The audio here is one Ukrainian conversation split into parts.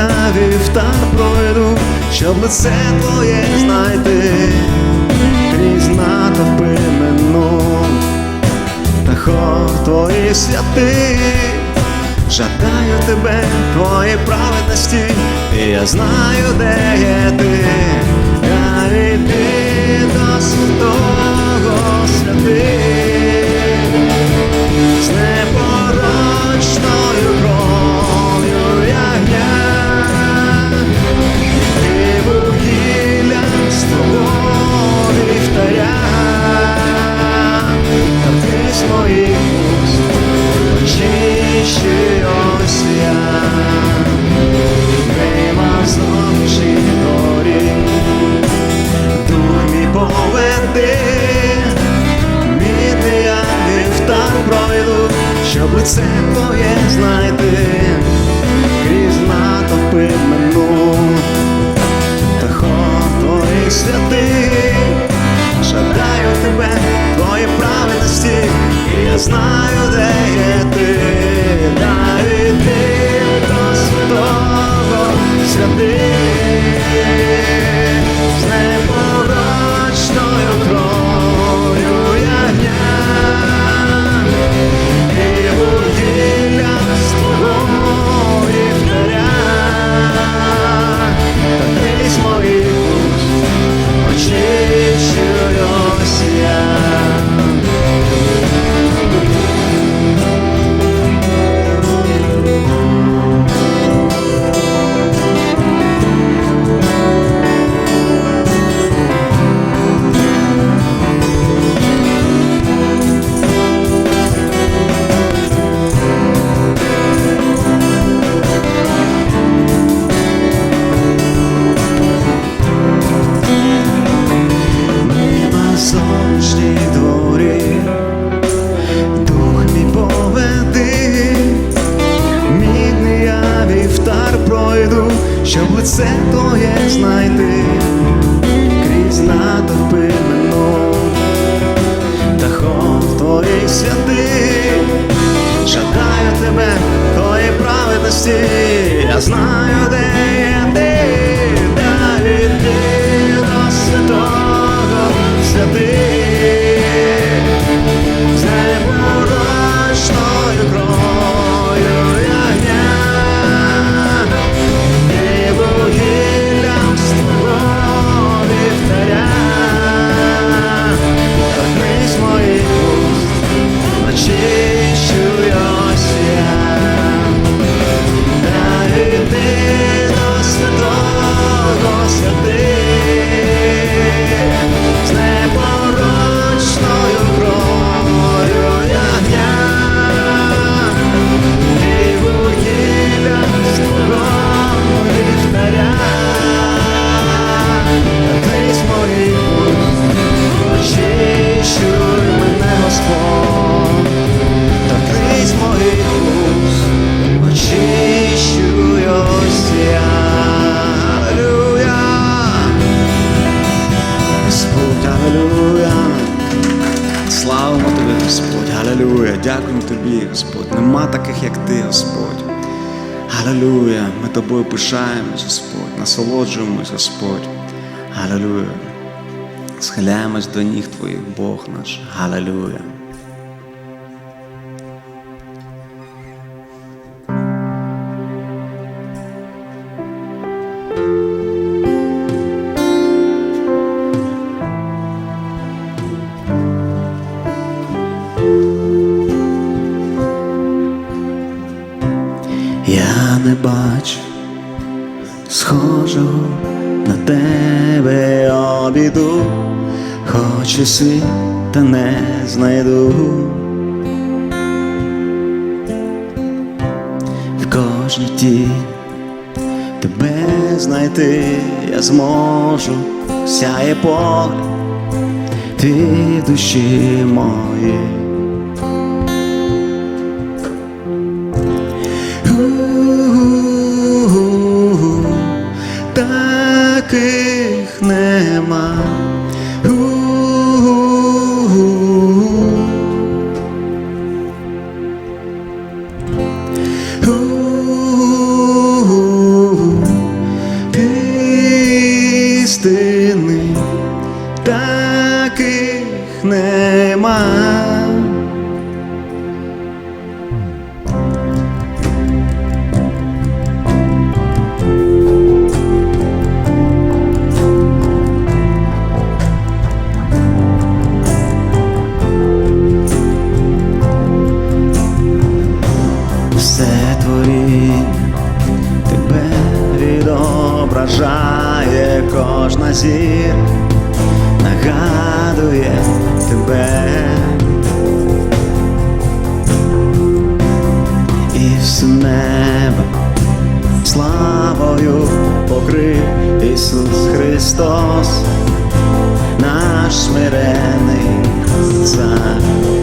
Я вівтар пройду, щоб лице твоє знайти, крізь натовпи мину, та хор твої святи, жадаю тебе, твої праведності, і я знаю, де є ти, я йди до святого святи. З небо the знаю, де є ти, навіть ти до святого святий. Все я знаю, де. дякуємо Тобі, Господь. Нема таких, як Ти, Господь. Галилюя, ми тобою пишаємось, Господь, насолоджуємось, Господь. Галилюя. Схиляємось до ніг Твоїх, Бог наш. Галилюя. світа не знайду. В кожній ті тебе знайти я зможу, сяє поле твій душі мої. Христос, наш смирений цар.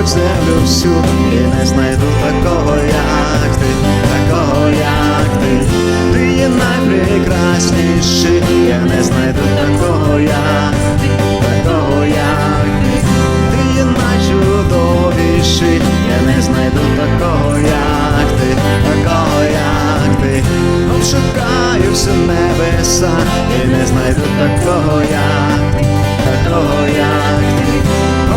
Хоч землю всю і не знайду такого, як ти, такого, як ти. Ти є найпрекрасніший, я не знайду такого, як ти, такого, як ти. Ти є найчудовіший, я не знайду такого, як ти, такого, як ти. Обшукаю всі небеса і не знайду такого, як ти, такого, як.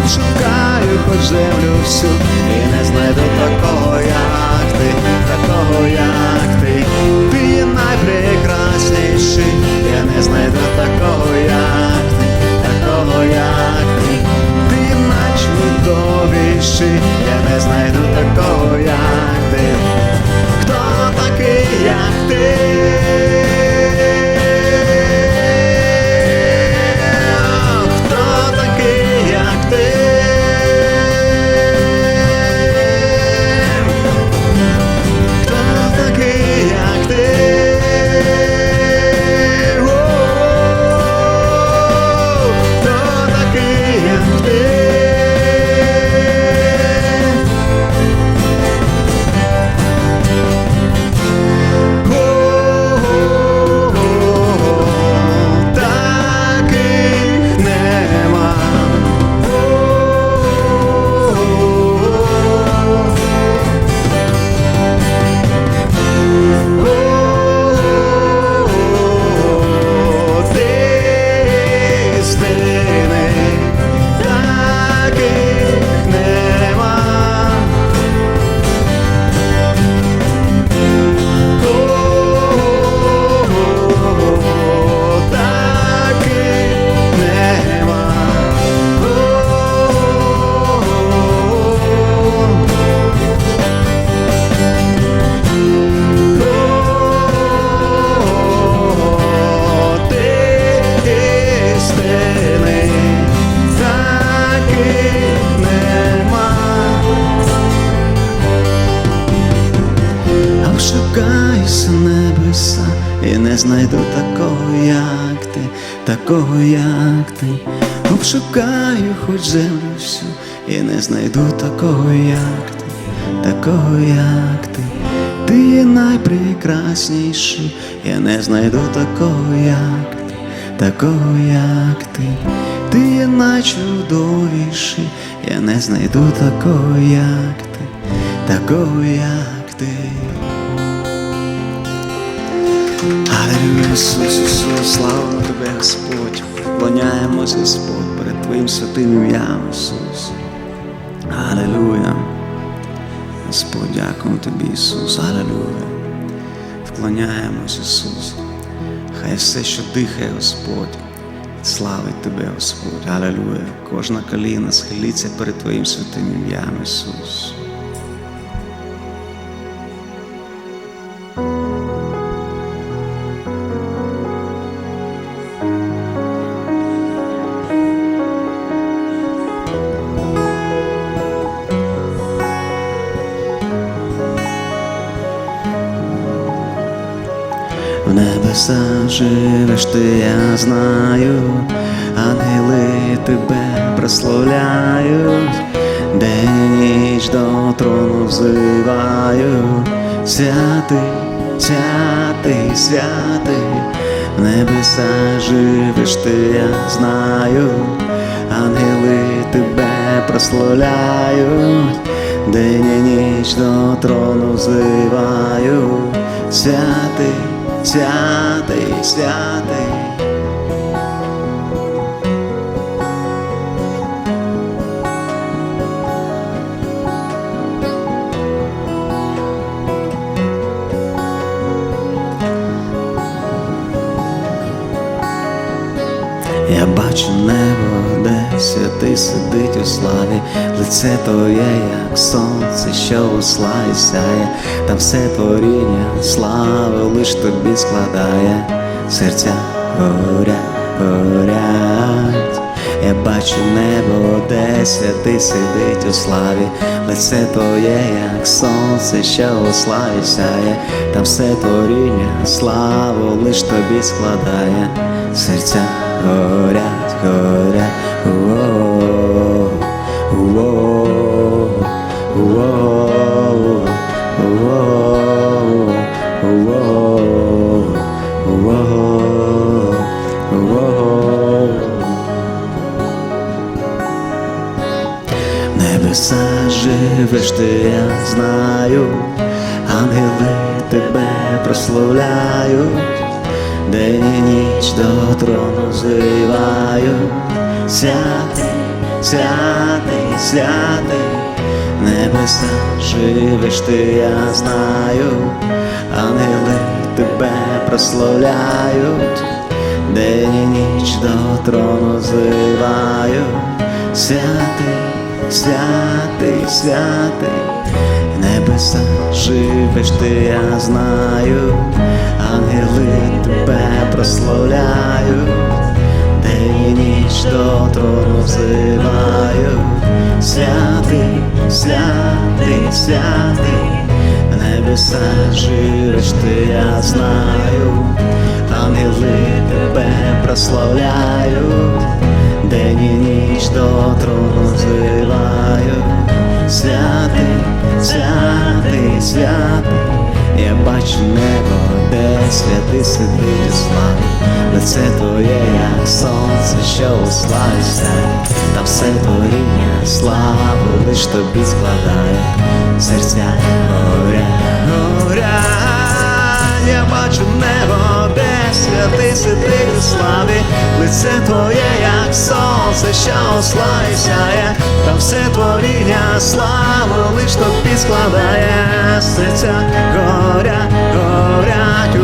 Обшукаю хоч землю всю і не знайду такого, як і не знайду такого, як ти, такого, як ти. Обшукаю хоч землю всю, і не знайду такого, як ти, такого, як ти. Ти є найпрекрасніший, я не знайду такого, як ти, такого, як ти. Ти є найчудовіший, я не знайду такого, як ти, такого, як ти. Аллилуйя, Ісус, Ісус, слава Тебе, Господь. Вклоняємось, Господь, перед Твоїм святим ім'ям, Ісус. Аллилуйя. Господь, дякуємо Тобі, Ісус, Аллилуйя. Вклоняємось, Ісус. Хай все, що дихає, Господь, славить Тебе, Господь. Аллилуйя. Кожна коліна схилиться перед Твоїм святим ім'ям, Ісус. Живеш ти, я знаю, ангели тебе прославляють, день ніч до трону взиваю, святий, святий, святий, в небесах живеш ти, я знаю, ангели тебе прославляють, день і ніч до трону взиваю, святий святий, святий. Я бачу небо, святий сидить у славі, лице твоє, як сонце, що у славі сяє, там все творіння, слави лиш тобі складає, серця горять, горять. Я бачу небо, де ти сидить у славі, лице твоє, як сонце, що у славі сяє, та все творіння, славу лиш тобі складає, серця горять, горять, Небеса живеш ти, я знаю, ангели тебе прославляють, день і ніч до трону зиваю, святий, святий, святий, небеса живеш ти, я знаю, ангели тебе прославляють, день і ніч до трону зиваю, святий, святий, святий, небеса живеш ти, я знаю, ангели тебе прославляють, день і ніч до трону взиваю, святий, святий, святий, небеса живеш ти, я знаю, ангели тебе прославляють, день і ніч до трону взиваю, святий, святий, святий, я бачу небо, де святий сидить у славі, лице твоє, як сонце, що у славі сяє, там все творіння, славу лиш тобі складає, серця горять, горять, я бачу небо, де святий сидить у славі, лице твоє, як сонце, що у славі сяє, та все творіння, славу лиш тобі складає, серця горять, горять,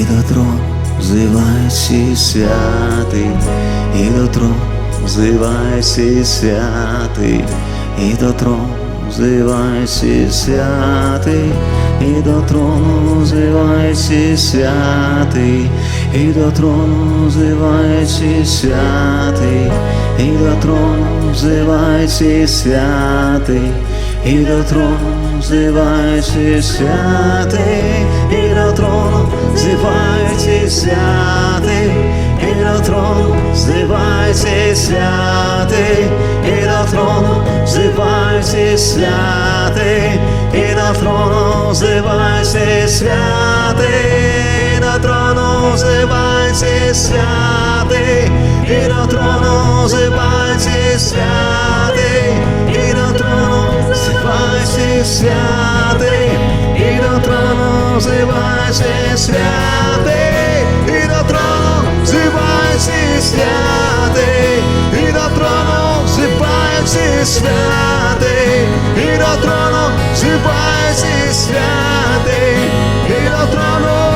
і до трону взивайся святий, і до трону взивайся святий, і до трону взивайся святий, і до трону взивайся святий, і до трону взивайся святий, і до трону взивайся святий, і до трону зиваючи святи, і до трону зиваючи святи, і до трону зиваючи святи, і до трону зиваючи святи, і до трону зиваючи святи, і до трону зиваючи святи, і до трону зиваючи святи, називайся святий, і до трону називайся святий, і до трону називайся святий, і до трону називайся святий, і до трону називайся святий, і до трону